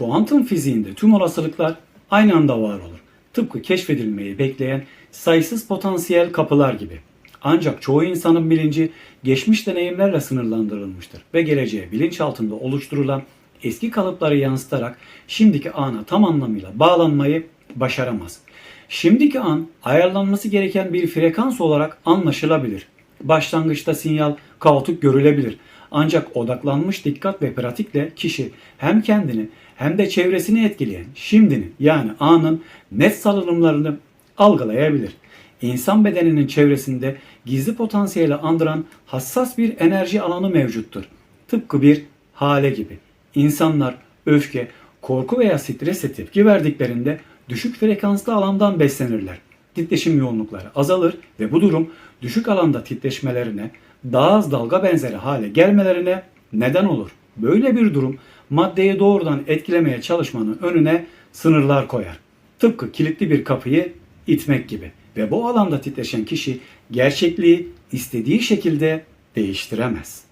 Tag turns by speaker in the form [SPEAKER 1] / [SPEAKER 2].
[SPEAKER 1] Kuantum fiziğinde tüm olasılıklar aynı anda var olur. Tıpkı keşfedilmeyi bekleyen sayısız potansiyel kapılar gibi. Ancak çoğu insanın bilinci geçmiş deneyimlerle sınırlandırılmıştır ve geleceğe bilinç altında oluşturulan eski kalıpları yansıtarak şimdiki ana tam anlamıyla bağlanmayı başaramaz. Şimdiki an ayarlanması gereken bir frekans olarak anlaşılabilir. Başlangıçta sinyal kaotik görülebilir. Ancak odaklanmış dikkat ve pratikle kişi hem kendini hem de çevresini etkileyen şimdinin yani anın net salınımlarını algılayabilir. İnsan bedeninin çevresinde gizli potansiyeli andıran hassas bir enerji alanı mevcuttur. Tıpkı bir hale gibi. İnsanlar öfke, korku veya strese tepki verdiklerinde düşük frekanslı alandan beslenirler. Titreşim yoğunlukları azalır ve bu durum düşük alanda titreşmelerine, daha az dalga benzeri hale gelmelerine neden olur. Böyle bir durum maddeyi doğrudan etkilemeye çalışmanın önüne sınırlar koyar. Tıpkı kilitli bir kapıyı itmek gibi ve bu alanda titreşen kişi gerçekliği istediği şekilde değiştiremez.